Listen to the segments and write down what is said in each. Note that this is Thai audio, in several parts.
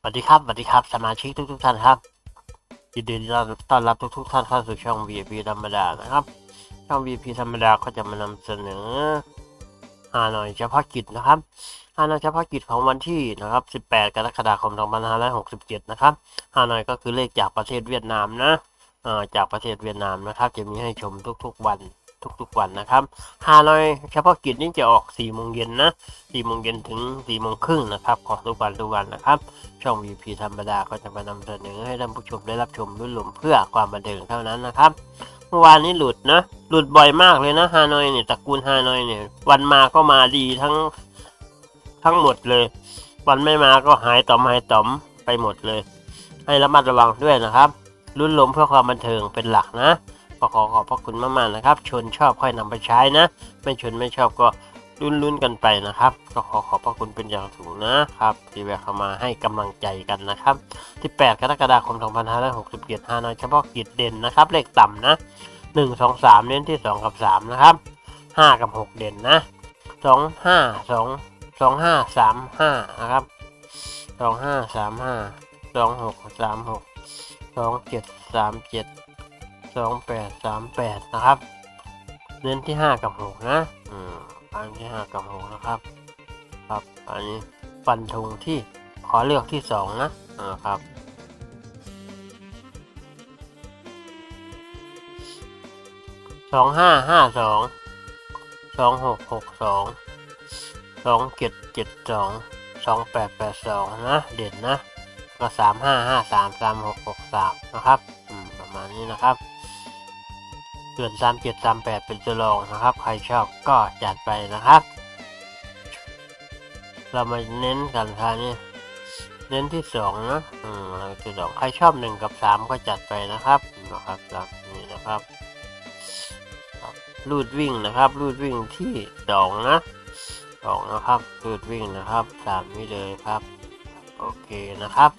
สวัสดีครับสวัสดีครับสมาชิกทุกทุกท่านครับยินดีต้อนรับทุกทุกท่านเข้าสู่ช่อง VIP ธรรมดานะครับ ช่อง VIP ธรรมดาก็จะมานำเสนอฮานอยเฉพาะกิจนะครับฮานอยเฉพาะกิจของวันที่นะครับ 18 กรกฎาคม 2567 นะครับฮานอยก็คือเลขจากประเทศเวียดนามนะจากประเทศเวียดนามนะครับ จะมีให้ชมทุกๆวัน ทุกๆวันนะครับฮานอยเฉพาะกิจนี่จะออก4โมงเย็นนะ4โมงเย็นถึง4โมงครึ่งนะครับของทุกวันทุกวันนะครับ ช่อง VP ธรรมดาก็จะมานำเสนอให้ท่านผู้ชมได้รับชมรุ่นหลมเพื่อความบันเทิงเท่านั้นนะครับเมื่อวานนี้หลุดนะหลุดบ่อยมากเลยนะฮานอยเนี่ยตระกูลฮานอยเนี่ยวันมาก็มาดีทั้งทั้งหมดเลย วันไม่มาก็หายต่อมหายต่อมไปหมดเลย ให้ระมัดระวังด้วยนะครับรุ่นหลมเพื่อความบันเทิงเป็นหลักนะ ก็ขอขอบพระคุณมากๆนะครับ ชนชอบค่อยนำไปใช้นะ ไม่ชนไม่ชอบก็ลุ้นๆกันไปนะครับ ก็ขอขอบพระคุณเป็นอย่างสูงนะครับ ที่แวะเข้ามาให้กำลังใจกันนะครับ 18 กรกฎาคม 2567ฮานอยเฉพาะกิจเด่นนะครับ เลขต่ำนะ 1 2 3 เน้นที่ 2 กับ 3 นะครับ 5 กับ 6 เด่นนะ 2 5 2 2 5 3 5 นะครับ 2 5 3 5 2 6 3 6 2 7 3 7 2 8 3 8 นะครับ เน้นที่ 5 กับ 6 นะอืมอันที่ 5 กับ 6 นะครับ ครับ อันนี้ฟันธงที่ขอเลือกที่ 2 นะอ่าครับสองห้าห้าสองสองหกหกสองสองเจ็ดเจ็ดสองสองแปดแปดสองนะ เด่นนะ ก็สามห้าห้าสามสามหกหกสามนะครับ อืม ประมาณนี้นะครับ ส่วนสามเจ็ดสามแปดเป็นตัวรองนะครับ ใครชอบก็จัดไปนะครับ เรามาเน้นกันค่ะนี่เน้นที่สองนะอืมเราที่สองใครชอบหนึ่งกับสามก็จัดไปนะครับนะครับนี้นะครับรูดวิ่งนะครับรูดวิ่งที่สองนะสองนะครับรูดวิ่งนะครับตามนี้เลยครับ โอเคนะครับ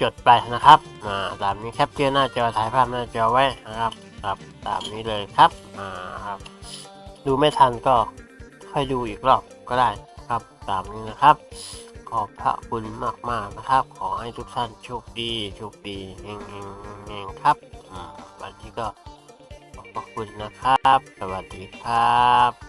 จดไปนะครับอ่าตามนี้แคปเจอร์หน้าจอถ่ายภาพหน้าจอไว้นะครับ ครับ ตามนี้เลยครับอ่าครับ ดูไม่ทันก็ค่อยดูอีกรอบก็ได้ครับ ตามนี้นะครับขอบพระคุณมากๆนะครับ ขอให้ทุกท่านโชคดีโชคดีเฮงเฮงเฮงครับอืมวันนี้ก็ขอบพระคุณนะครับ สวัสดีครับ